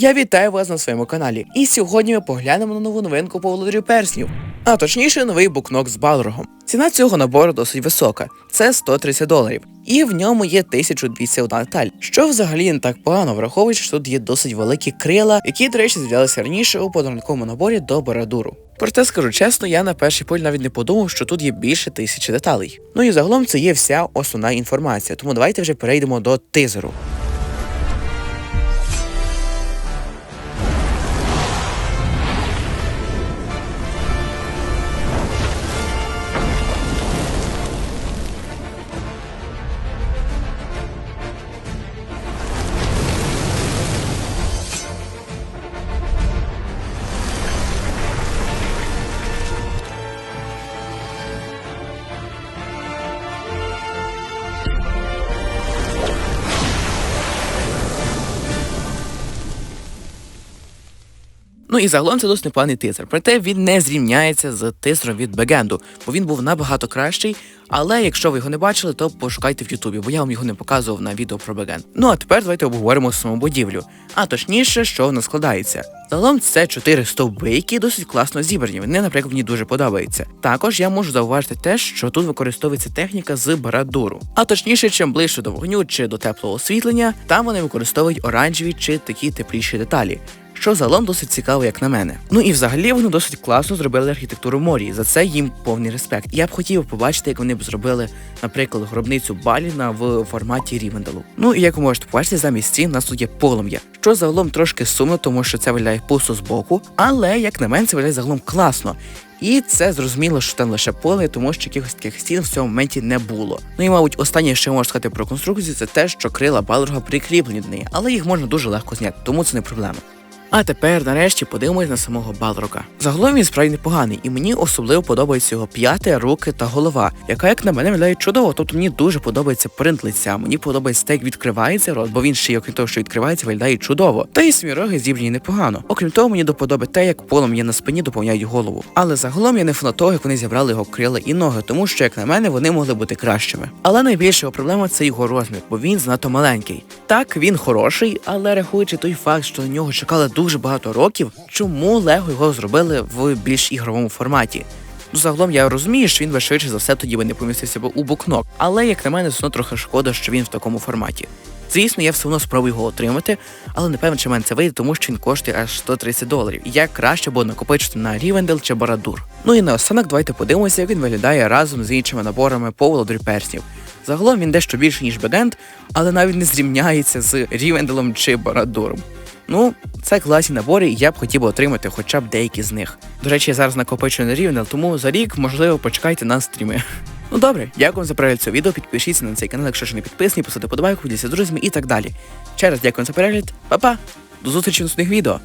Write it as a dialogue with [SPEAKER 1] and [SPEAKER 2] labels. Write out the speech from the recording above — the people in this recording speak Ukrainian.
[SPEAKER 1] Я вітаю вас на своєму каналі. І сьогодні ми поглянемо на нову новинку по володарю перснів. А точніше, новий букнок з Балрогом. Ціна цього набору досить висока це 130 доларів. І в ньому є 1201 деталь, що взагалі не так погано, враховуючи, що тут є досить великі крила, які, до речі, з'являлися раніше у подарунковому наборі до Борадуру. Проте скажу чесно, я на перший погляд навіть не подумав, що тут є більше тисячі деталей. Ну і загалом це є вся основна інформація, тому давайте вже перейдемо до тизеру. Ну і загалом це досить непоганий тизер. Проте він не зрівняється з тизером від Бегенду, бо він був набагато кращий. Але якщо ви його не бачили, то пошукайте в Ютубі, бо я вам його не показував на відео про Беген. Ну а тепер давайте обговоримо саму будівлю. А точніше, що вона складається. Загалом це чотири стовби, які досить класно зібрані. Вони, наприклад, мені дуже подобаються. Також я можу зауважити те, що тут використовується техніка з барадуру. А точніше, чим ближче до вогню чи до теплого освітлення, там вони використовують оранжеві чи такі тепліші деталі що загалом досить цікаво, як на мене. Ну і взагалі вони досить класно зробили архітектуру морі. За це їм повний респект. Я б хотів побачити, як вони б зробили, наприклад, гробницю Баліна в форматі Рівенделу. Ну і як ви можете побачити, замість стін у нас тут є полум'я, що загалом трошки сумно, тому що це виглядає пусто з боку, але як на мене, це виглядає загалом класно. І це зрозуміло, що там лише поле, тому що якихось таких стін в цьому моменті не було. Ну і, мабуть, останнє, що я можу сказати про конструкцію, це те, що крила Балрога прикріплені до неї, але їх можна дуже легко зняти, тому це не проблема. А тепер, нарешті, подивимось на самого Балрока. Загалом він справді непоганий, і мені особливо подобається його п'яте, руки та голова, яка, як на мене, виглядає чудово. Тобто мені дуже подобається принт лиця. Мені подобається те, як відкривається рот, бо він ще й окрім того, що відкривається, виглядає чудово. Та й самі роги зібрані непогано. Окрім того, мені доподоби те, як полум'я на спині доповняють голову. Але загалом я не фанат того, як вони зібрали його крила і ноги, тому що, як на мене, вони могли бути кращими. Але найбільша його проблема це його розмір, бо він занадто маленький. Так, він хороший, але рахуючи той факт, що на нього чекали дуже багато років, чому Лего його зробили в більш ігровому форматі? Ну, загалом я розумію, що він би швидше за все тоді би не помістився б у букнок, але як на мене, все одно трохи шкода, що він в такому форматі. Звісно, я все одно спробую його отримати, але напевно, чи мене це вийде, тому що він коштує аж 130 доларів. І як краще було накопичити на Рівендел чи Барадур. Ну і наостанок давайте подивимося, як він виглядає разом з іншими наборами по перснів. Загалом він дещо більше, ніж Бегент, але навіть не зрівняється з Рівенделом чи Барадуром. Ну, це класні набори, і я б хотів отримати хоча б деякі з них. До речі, я зараз накопичую на Рівнел, тому за рік, можливо, почекайте на стріми. Ну добре, дякую за перегляд цього відео. Підпишіться на цей канал, якщо ще не підписані, поставте подобайку, поділіться з друзями і так далі. Ще раз дякую за перегляд, Па-па! До зустрічі в наступних відео.